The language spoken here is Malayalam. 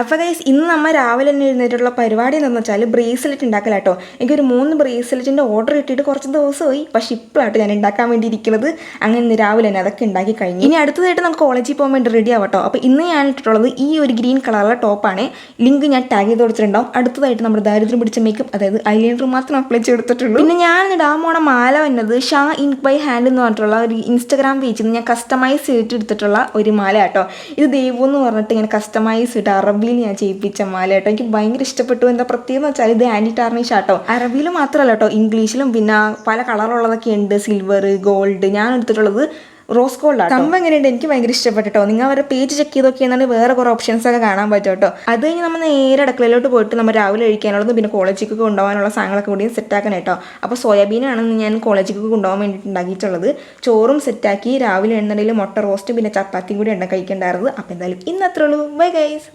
അപ്പോൾ ഗൈസ് ഇന്ന് നമ്മൾ രാവിലെ തന്നെ എഴുന്നേറ്റുള്ള പരിപാടി എന്താണെന്ന് വെച്ചാൽ ബ്രേസ്ലെറ്റ് ഉണ്ടാക്കലാട്ടോ എനിക്കൊരു മൂന്ന് ബ്രേസ്ലെറ്റിന്റെ ഓർഡർ കിട്ടിയിട്ട് കുറച്ച് ദിവസമായി. പക്ഷേ ഇപ്പോഴാട്ടോ ഞാൻ ഉണ്ടാക്കാൻ വേണ്ടി ഇരിക്കുന്നത് അങ്ങനെ ഇന്ന് രാവിലെ തന്നെ അതൊക്കെ ഉണ്ടാക്കി കഴിഞ്ഞു. ഇനി അടുത്തതായിട്ട് നമുക്ക് കോളേജിൽ പോകാൻ വേണ്ടി റെഡി ആവട്ടോ. അപ്പോൾ ഇന്ന് ഞാൻ ഇട്ടിട്ടുള്ളത് ഈ ഒരു ഗ്രീൻ കളറുള്ള ടോപ്പാണ് ലിങ്ക് ഞാൻ ടാഗ് ചെയ്ത് കൊടുത്തിട്ടുണ്ടാവും. അടുത്തതായിട്ട് നമ്മുടെ ദാരിദ്ര്യം പിടിച്ച മേക്കപ്പ് അതായത് ഐലൈനർ മാത്രം അപ്ലൈ ചെയ്തെടുത്തിട്ടുള്ളൂ പിന്നെ ഞാൻ ഇടാൻ പോണ മാല വന്നത് ഷാ ഇൻക് ബൈ ഹാൻഡ് എന്ന് പറഞ്ഞിട്ടുള്ള ഒരു ഇൻസ്റ്റാഗ്രാം പേജിൽ നിന്ന് ഞാൻ കസ്റ്റമൈസ് ചെയ്തിട്ട് എടുത്തിട്ടുള്ള ഒരു മാല കേട്ടോ ഇത് ദേവു എന്ന് പറഞ്ഞിട്ട് ഇങ്ങനെ കസ്റ്റമൈസ് ചെയ്തിട്ട് അറബിയിൽ ഞാൻ ചെയ്യിപ്പിച്ച മാല കേട്ടോ. എനിക്ക് ഭയങ്കര ഇഷ്ടപ്പെട്ടു. എന്താ പ്രത്യേകം വെച്ചാൽ ഇത് ആന്റി ടാർണിഷ് ആട്ടോ. അറബിയിൽ മാത്രമല്ല കേട്ടോ. ഇംഗ്ലീഷിലും പിന്നെ പല കളറുള്ളതൊക്കെ ഉണ്ട്. സിൽവർ ഗോൾഡ് ഞാൻ എടുത്തിട്ടുള്ളത് റോസ് ഗോൾഡ് ആണ് സംഭവം എങ്ങനെയുണ്ട്? എനിക്ക് ഭയങ്കര ഇഷ്ടപ്പെട്ടോ നിങ്ങൾ അവരുടെ പേജ് ചെക്ക് ചെയ്ത് നോക്കിയാൽ വേറെ കുറേ ഓപ്ഷൻസ് ഒക്കെ കാണാൻ പറ്റും കേട്ടോ. അത് കഴിഞ്ഞ് നമ്മൾ നേരെ അടുക്കളയിലോട്ട് പോയിട്ട് നമ്മൾ രാവിലെ കഴിക്കാനുള്ളതും പിന്നെ കോളേജിലേക്ക് കൊണ്ടുപോകാനുള്ള സാധനങ്ങളൊക്കെ കൂടി സെറ്റാക്കണം കേട്ടോ. അപ്പോൾ സോയാബീനാണ് ഞാൻ കോളേജിലേക്ക് കൊണ്ടുപോകാൻ വേണ്ടിയിട്ട് ഉണ്ടാക്കിയിട്ടുള്ളത്. ചോറും സെറ്റാക്കി രാവിലെ എണ്ണയിൽ മുട്ട റോസ്റ്റും പിന്നെ ചപ്പാത്തിയും കൂടി എണ്ണ കഴിക്കേണ്ടായിരുന്നു അപ്പോൾ എന്തായാലും ഇന്ന് അത്രേ ഉള്ളൂ. Bye guys